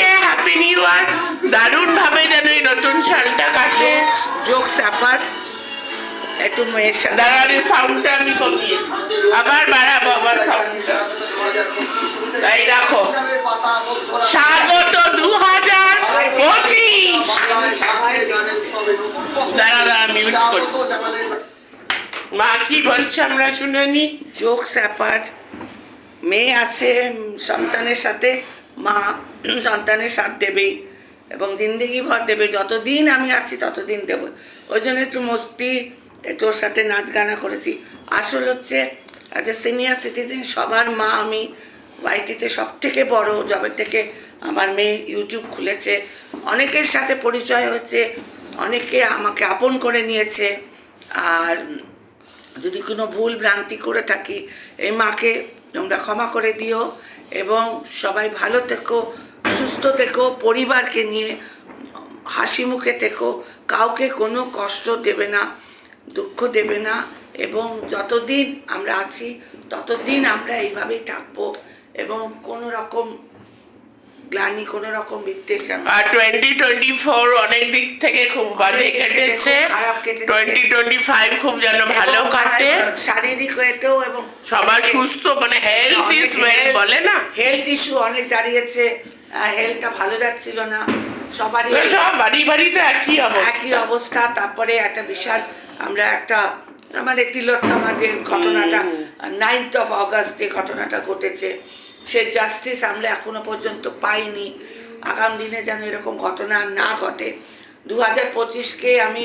সবাইকে happy new year দারুণ ভাবে যেন এই নতুন সালটা কাটে। যোগ স্যাপার একটু মেয়ের সাথে দাঁড়ানি সাউন্ডটা আমি কমিয়ে আবার বাড়াবো আবার সাউন্ডটা তাই রাখো স্বাগত দু হাজার পঁচিশ। দাঁড়া দাঁড়া মিউট করি। মা কি বলছে আমরা শুনে নি? যোগ স্যাপার মেয়ে আছে সন্তানের সাথে মা সন্তানের সাথ দেবেই এবং জিন্দগি ভর দেবে, যতদিন আমি আছি ততদিন দেবো। ওই জন্য একটু মস্তি ওর সাথে নাচ গানা করেছি। আসল হচ্ছে অ্যাজ এ সিনিয়র সিটিজেন সবার মা আমি বাড়িটিতে সব থেকে বড় জবের থেকে আমার মেয়ে ইউটিউব খুলেছে। অনেকের সাথে পরিচয় হয়েছে, অনেকে আমাকে আপন করে নিয়েছে। আর যদি কোনো ভুল ভ্রান্তি করে থাকি, এই মাকে তোমরা ক্ষমা করে দিও এবং সবাই ভালো থেকো, সুস্থ থেকো, পরিবারকে নিয়ে হাসি মুখে থেকো, কাউকে কোনো কষ্ট দেবে না, দুঃখ দেবে না এবং যতদিন আমরা আছি ততদিন আমরা এইভাবেই থাকব এবং কোনো রকম গ্লানি কোনো রকম আর টোয়েন্টি টোয়েন্টি ফোর অনেক দিক থেকে খুব বাজে কেটেছে। টোয়েন্টি টোয়েন্টি ফাইভ খুব যেন ভালো কাটে। শারীরিক হয়েতেও এবং সবার সুস্থ মানে হেলথ ওয়েল বলে না? হেলথ ইস্যু অনেক দাঁড়িয়েছে। হেলথটা ভালো যাচ্ছিল না। সবারই সব বাড়ি বাড়িতে একই অবস্থা। একই অবস্থা। তারপরে একটা বিশাল আমরা একটা আমাদের তিলোত্তমা যে ঘটনাটা নাইনথ অফ অগস্ট যে ঘটনাটা ঘটেছে সে জাস্টিস আমরা এখনও পর্যন্ত পাইনি। আগাম দিনে যেন এরকম ঘটনা না ঘটে। দু হাজার পঁচিশকে আমি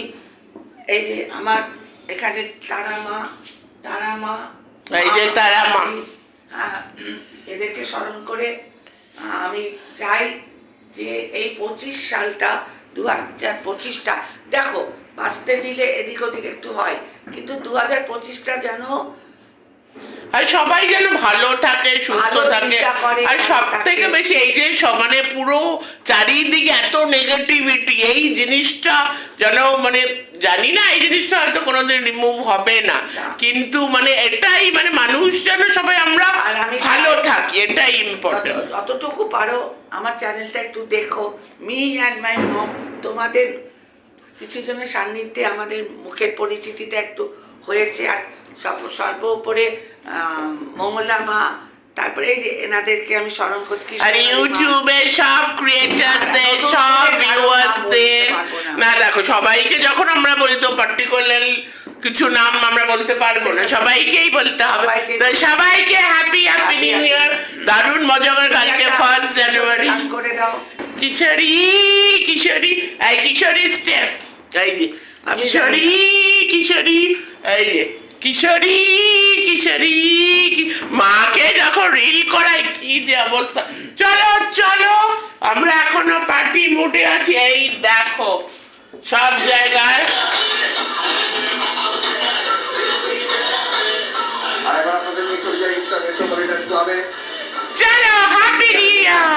এই যে আমার এখানে তারা মা তারা মা এই যে তারা মা। হ্যাঁ, এদেরকে স্মরণ করে আমি চাই যে এই পঁচিশ সালটা দু হাজার পঁচিশটা। দেখো বাঁচতে দিলে এদিক ওদিক একটু হয় কিন্তু দু হাজার পঁচিশটা যেন আর সবাই যেন ভালো থাকে সুস্থ থাকে। আর সব থেকে। বেশি এই যে মানে পুরো চারিদিকে এত নেগেটিভিটি এই জিনিসটা যেন মানে জানি না এই জিনিসটা হয়তো কোনোদিন রিমুভ হবে না। কিন্তু মানে এটাই মানে মানুষ যেন সবাই আমরা এটাই ইম্পর্টেন্ট যতটুকু পারো আমার চ্যানেলটা একটু দেখো। মি অ্যান্ড মাই মম তোমাদের কিছু জনের সান্নিধ্যে আমাদের মুখের পরিচিতিটা একটু হয়েছে। আর সব সর্বোপরে আহ, মঙ্গলা মা তারপরে এই যে এনাদেরকে আমি স্মরণ করছি আর ইউটিউবে সব ক্রিয়েটারদের সব ভিউয়ার্সদের না। না দেখো সবাইকে যখন আমরা বলি তো পার্টিকুলার কিছু নাম আমরা বলতে পারব না। সবাইকেই বলতে হবে। তো সবাইকে হ্যাপি হ্যাপি নিউ ইয়ার দারুণ মজা করে কালকে ফার্স্ট জানুয়ারি করে দাও। কিশোরী কিশোরী এই কিশোরী স্টেপ এই যে কিশোরী কিশোরী এই যে কিশোরী কিশোরী মাকে যখন রিল করায় কি যে অবস্থা। চলো চলো আমরা এখনও পার্টি মুডে আছি। এই দেখো সব জায়গায় আর